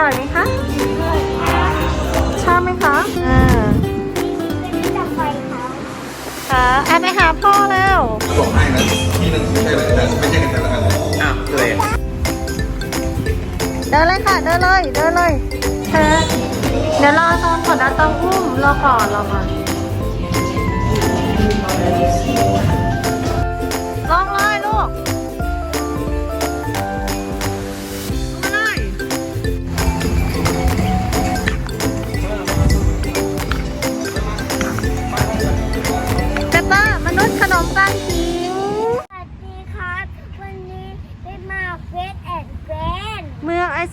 ร่อยไหมคะ ชอบไหมคะอ่าจับไฟเขาค่ะอะไปหาพ่อแล้วบอกให้นะที่หนึ่งไม่ใช่เลยแต่ไม่ใช่กันแต่ละอันเลยอ้าวเลยเดินเลยค่ะ เดินเลย เดินเลยเธอเดี๋ยวรอตอนก่อนนะตองอุ้มรอก่อนรอก่อน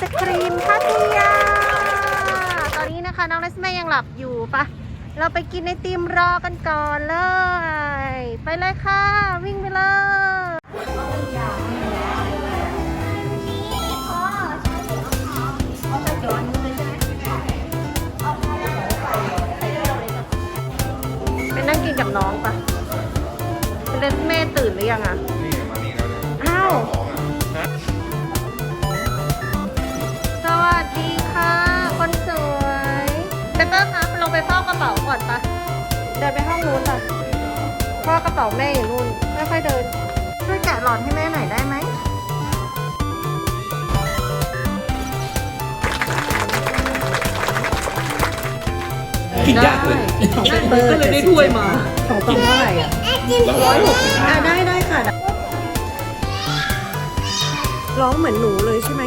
ศครีมพัทยา ตอนนี้นะคะน้องเลสแม่ยังหลับอยู่ปะเราไปกินไอติมรอกันก่อนเลย ไปเลยค่ะ วิ่งไปเลยไปนั่งกินกับน้องปะเลสแม่ตื่นหรือยังอะ เฝ้ากระเป๋าก่อนปะเดินไปห้องนู้นปะเฝ้ากระเป๋าแม่อยู่นู่นค่อยๆเดิน ช่วยแกะหลอดให้แม่หน่อยได้ไหมกินยากเลยเปิดก็เลยได้ถ้วยมาของตองเท่าไหร่อะร้อยหกสิบอะได้ได้ค่ะ ร้องเหมือนหนูเลยใช่ไหม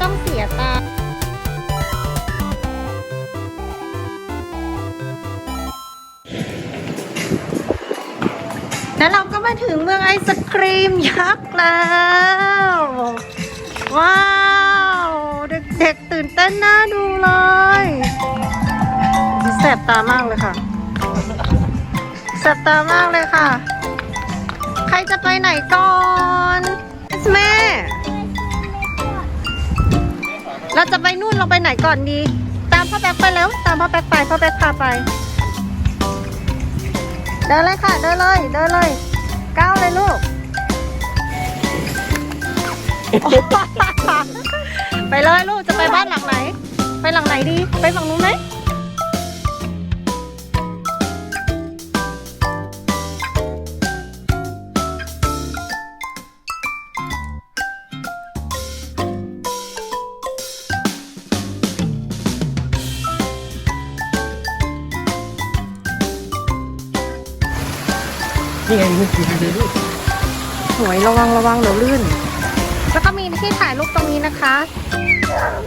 ต้องเสียตาแล้วเราก็มาถึงเมืองไอศครีมยักษ์แล้ว ว้าว เด็กๆตื่นเต้นน่าดูเลยแสบตามากเลยค่ะแสบตามากเลยค่ะ ใครจะไปไหนก่อน แม่ เราจะไปนู่นเราไปไหนก่อนดี ตามพ่อแป๊กไปแล้ว ตามพ่อแป๊กไปพ่อแป๊กพาไป เดินเลยค่ะ เดินเลย เดินเลยก้าวเลยลูก ไปเลยลูกจะไปบ้านหลังไหน ไปหลังไหนดี ไปฝั่งนู้นไหม นี่ไงนี่คือทางเดินลูกหวยระวังระวังเดี๋ยวลื่น แล้วก็มีที่ถ่ายรูปตรงนี้นะคะ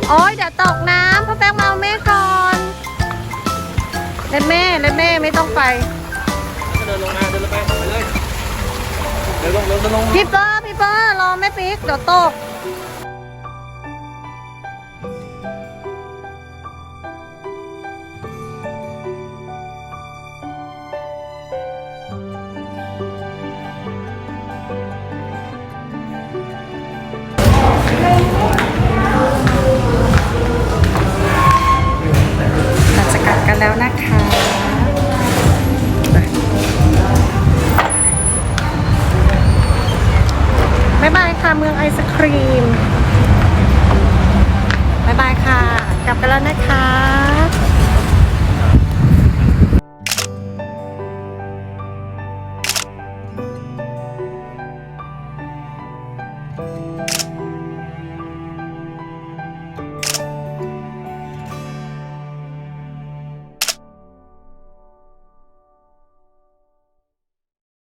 โอ้ยเดี๋ยวตกน้ำพ่อแป้งมาเอาแม่ก่อนเล่นแม่เล่นแม่ไม่ต้องไป เดินลงมาเดินลงไปไปเลยเดินลงเดินลงพี่เปอร์พี่เปอร์รอแม่ปิ๊กเดี๋ยวตก กันแล้วนะคะบ๊ายบายค่ะเมืองไอศครีมบ๊ายบายค่ะ กลับกันแล้วนะคะ